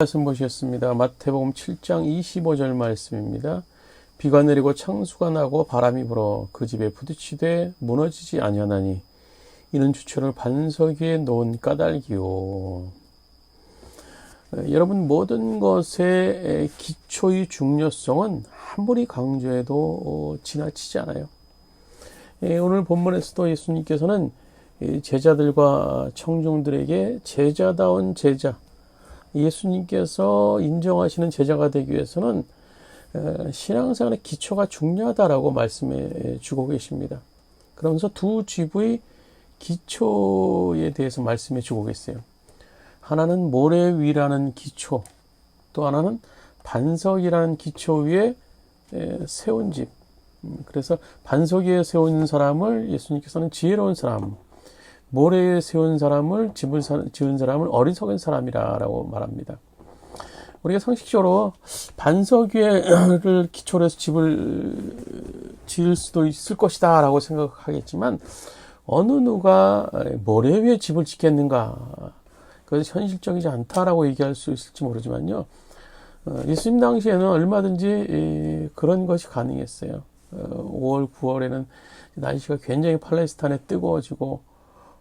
말씀 보셨습니다. 마태복음 7장 25절 말씀입니다. 비가 내리고 창수가 나고 바람이 불어 그 집에 부딪히되 무너지지 아니하나니 이는 주처를 반석 위에 놓은 까닭이요. 어, 여러분 모든 것의 기초의 중요성은 아무리 강조해도 어, 지나치지 않아요. 예, 오늘 본문에서도 예수님께서는 이 제자들과 청중들에게 제자다운 제자, 예수님께서 인정하시는 제자가 되기 위해서는 에, 신앙생활의 기초가 중요하다라고 말씀해 주고 계십니다. 그러면서 두 지부의 기초에 대해서 말씀해 주고 계세요. 하나는 모래 위라는 기초, 또 하나는 반석이라는 기초 위에 에, 세운 집. 음, 그래서 반석 위에 세운 사람을 예수님께서는 지혜로운 사람, 모래에 세운 사람을 집을 사, 지은 사람을 어리석은 사람이라고 말합니다. 우리가 상식적으로 반석 위를 기초로 해서 집을 지을 수도 있을 것이다라고 생각하겠지만 어느 누가 모래 위에 집을 짓겠는가 그것이 현실적이지 않다라고 얘기할 수 있을지 모르지만요. 어, 예수님 당시에는 얼마든지 그런 것이 가능했어요. 5월, 어, 9월에는 날씨가 굉장히 팔레스타인에 뜨거워지고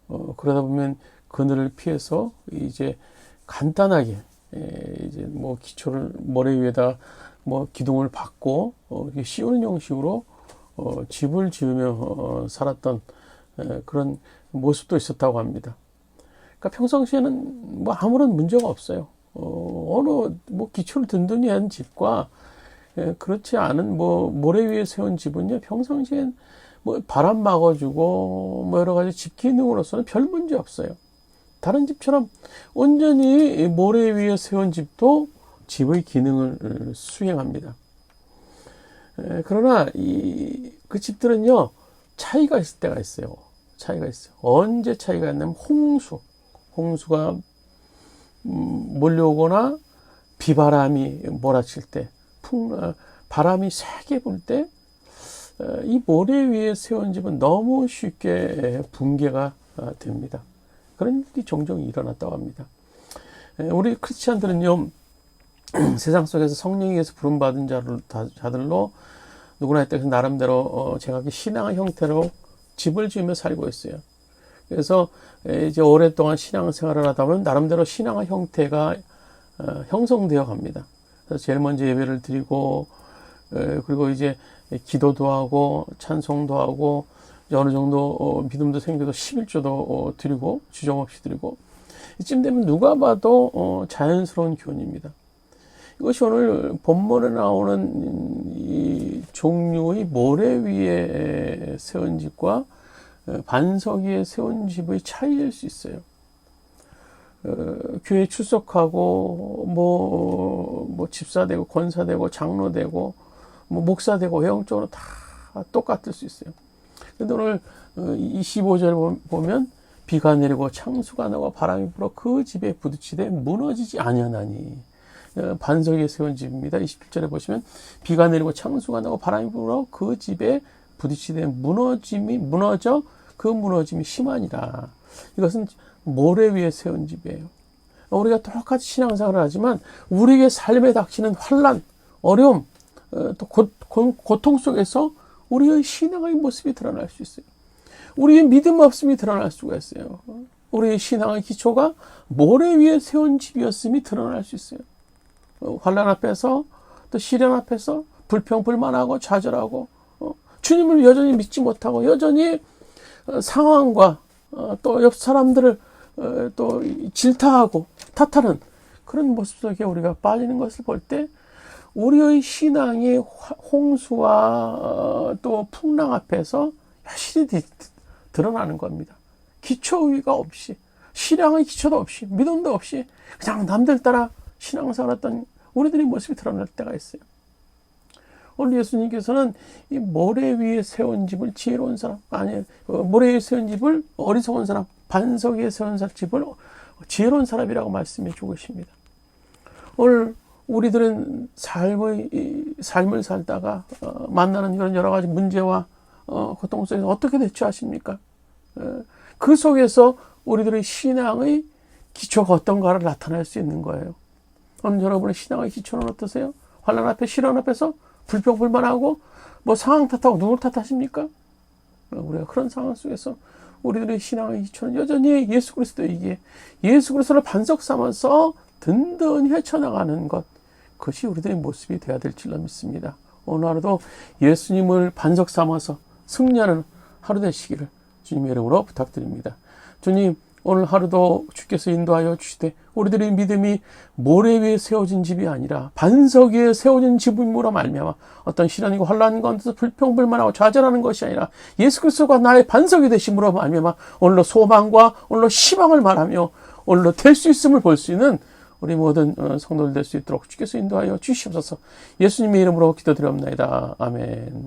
어, 그러다 보면 그늘을 피해서 이제 간단하게 에, 이제 뭐 기초를 모래 위에다 뭐 기둥을 받고 어, 씌우는 형식으로 어, 집을 지으며 어, 살았던 에, 그런 모습도 있었다고 합니다. 그러니까 평상시에는 뭐 아무런 문제가 없어요. 어, 어느 뭐 기초를 든든히 한 집과 에, 그렇지 않은 뭐 모래 위에 세운 집은요 평상시엔 뭐 바람 막아주고 뭐 여러 가지 집 기능으로서는 별 문제 없어요. 다른 집처럼 온전히 모래 위에 세운 집도 집의 기능을 수행합니다. 그러나 이 그 집들은요 차이가 있을 때가 있어요. 차이가 있어요. 언제 차이가 있냐면 홍수, 홍수가 음, 몰려오거나 비바람이 몰아칠 때, 풍 바람이 세게 불 때 이 모래 위에 세운 집은 너무 쉽게 붕괴가 아, 됩니다. 그런 일이 종종 일어났다고 합니다. 우리 크리스찬들은요, 세상 속에서 성령에서 부름받은 자들로 누구나 했다 그 나름대로 어, 제가 신앙의 형태로 집을 지으며 살고 있어요. 그래서 이제 오랫동안 신앙생활을 하다 보면 나름대로 신앙의 형태가 어, 형성되어 갑니다. 그래서 제일 먼저 예배를 드리고 그리고 이제 기도도 하고 찬송도 하고 어느 정도 어, 믿음도 생겨도 11조도 어, 드리고 주저없이 드리고 이쯤 되면 누가 봐도 어, 자연스러운 교훈입니다. 이것이 오늘 본문에 나오는 이 종류의 모래 위에 세운 집과 반석 위에 세운 집의 차이일 수 있어요. 어, 교회 출석하고 뭐, 뭐 집사되고 권사되고 장로되고 뭐 목사 되고 외형적으로 다 똑같을 수 있어요. 근데 오늘 25절 어, 보면 비가 내리고 창수가 나고 바람이 불어 그 집에 부딪히되 무너지지 아니하나니 어, 반석에 세운 집입니다. 27절에 보시면 비가 내리고 창수가 나고 바람이 불어 그 집에 부딪히되 무너짐이 무너져 그 무너짐이 심하니라. 이것은 모래 위에 세운 집이에요. 우리가 똑같이 신앙생활을 하지만 우리에게 삶에 닥치는 환란, 어려움, 어, 또 고, 고, 통 속에서 우리의 신앙의 모습이 드러날 수 있어요. 우리의 믿음 없음이 드러날 수가 있어요. 우리의 신앙의 기초가 모래 위에 세운 집이었음이 드러날 수 있어요. 어, 환란 앞에서 또 시련 앞에서 불평 불만하고 좌절하고 어, 주님을 여전히 믿지 못하고 여전히 상황과 또 옆 사람들을 또 질타하고 탓하는 그런 모습 속에 우리가 빠지는 것을 볼때 우리의 신앙이 홍수와 어, 또 풍랑 앞에서 여실히 드러나는 겁니다. 기초위가 없이, 신앙의 기초도 없이, 믿음도 없이, 그냥 남들 따라 신앙생활 했던 우리들의 모습이 드러날 때가 있어요. 오늘 예수님께서는 이 모래 위에 세운 집을 지혜로운 사람, 아니, 어, 모래 위에 세운 집을 어리석은 사람, 반석 위에 세운 집을 지혜로운 사람이라고 말씀해 주고 계십니다. 오늘 우리들은 삶의 삶을 살다가 어, 만나는 이런 여러 가지 문제와 어, 고통 속에서 어떻게 대처하십니까? 어, 그 속에서 우리들의 신앙의 기초가 어떤가를 나타낼 수 있는 거예요. 오늘 여러분의 신앙의 기초는 어떠세요? 환란 앞에 시련 앞에서 불평불만하고 뭐 상황 탓하고 누굴 탓하십니까? 우리가 그런 상황 속에서 우리들의 신앙의 기초는 여전히 예수 그리스도이기에 예수 그리스도를 반석 삼아서 든든히 헤쳐나가는 것 그것이 우리들의 모습이 되어야 될 줄로 믿습니다. 오늘 하루도 예수님을 반석 삼아서 승리하는 하루 되시기를 주님의 이름으로 부탁드립니다. 주님 오늘 하루도 주께서 인도하여 주시되 우리들의 믿음이 모래 위에 세워진 집이 아니라 반석 위에 세워진 집임으로 말미암아 어떤 시련이고 환란 가운데서 불평불만하고 좌절하는 것이 아니라 예수 그리스도가 나의 반석이 되심으로 말미암아 오늘로 소망과 오늘로 희망을 말하며 오늘로 될 수 있음을 볼 수 있는 우리 모든 어, 성도들 될 수 있도록 주께서 인도하여 주시옵소서 예수님의 이름으로 기도드리옵나이다. 아멘.